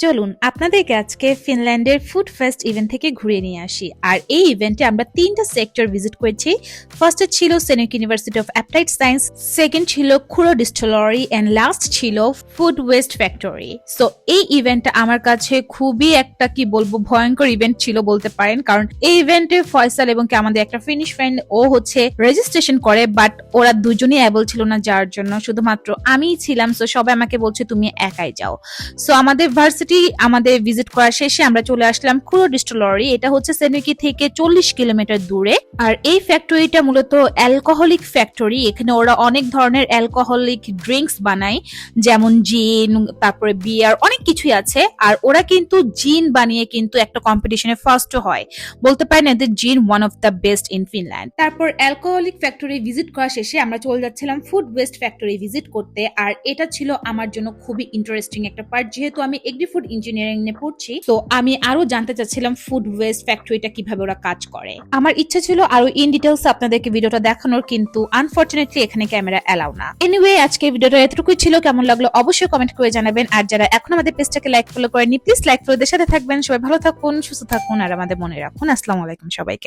চলুন আপনাদেরকে আজকে ফিনল্যান্ডের ফুড ফেস্ট ইভেন্ট থেকে ঘুরিয়ে নিয়ে আসি। আর এই ইভেন্টে আমরা তিনটা সেক্টর ভিজিট করেছি। ফার্স্টে ছিল সেনেক university of applied science second ছিল খুড়ো ডিস্টিলারি অ্যান্ড লাস্ট ছিল ফুড ওয়েস্ট ফ্যাক্টরি সো এই ইভেন্টটা আমার কাছে খুবই একটা, কি বলব, ভয়ঙ্কর ইভেন্ট ছিল বলতে পারেন। কারণ এই ইভেন্টে ফয়সাল এবং কি আমাদের একটা ফিনিশ ফ্রেন্ড ও হচ্ছে রেজিস্ট্রেশন করে বাট ওরা দুজনই অ্যাবল ছিল না যাওয়ার জন্য, শুধুমাত্র আমিই ছিলাম সো সবাই আমাকে বলছে, তুমি একাই যাও। সো আমাদের ভার্সিটি আমাদের ভিজিট করা শেষে আমরা চলে আসলাম খুড়ো ডিস্টিলারি এটা হচ্ছে সেনুকি থেকে চল্লিশ কিলোমিটার দূরে। আর এই ফ্যাক্টরিটা মূলত অ্যালকোহলিক ফ্যাক্টরি এখানে ওরা অনেক ধরনের অ্যালকোহলিক ড্রিঙ্কস বানায়, যেমন জিন তারপরে বিয়ার অনেক কিছুই আছে। আর ওরা কিন্তু জিন বানিয়ে কিন্তু একটা কম্পিটিশনে ফার্স্ট হয়। বলতে পারেন এদের gin one of the best in Finland তারপর অ্যালকোহলিক ফ্যাক্টরি ভিজিট করা শেষে আমরা চলে যাচ্ছিলাম ফুড ওয়েস্ট ফ্যাক্টরি ভিজিট করতে। আর এটা ছিল আমার জন্য খুবই ইন্টারেস্টিং একটা পার্ট যেহেতু আমি এগ্রি ফুড ইঞ্জিনিয়ারিং নিয়ে পড়ছি, তো আমি আরও জানতে চাচ্ছিলাম ফুড ওয়েস্ট ফ্যাক্টরিটা কীভাবে ওরা কাজ করে। আমার ইচ্ছা ছিল আরও ইন ডিটেলস আপনাদেরকে ভিডিওটা দেখানোর, কিন্তু আনফরচুনেটলি এখানে ক্যামেরা অ্যালাউ না। এনিওয়ে আজকে ভিডিওটা এতটুকুই ছিল। কেমন লাগল অবশ্যই কমেন্ট করে জানাবেন। আর যারা এখন আমাদের পেজটাকে লাইক ফলো করেনি প্লিজ লাইক ফলোদের সাথে থাকবেন। সবাই ভালো থাকুন, সুস্থ থাকুন, আর আমাদের মনে রাখুন। আসসালামু আলাইকুম সবাইকে।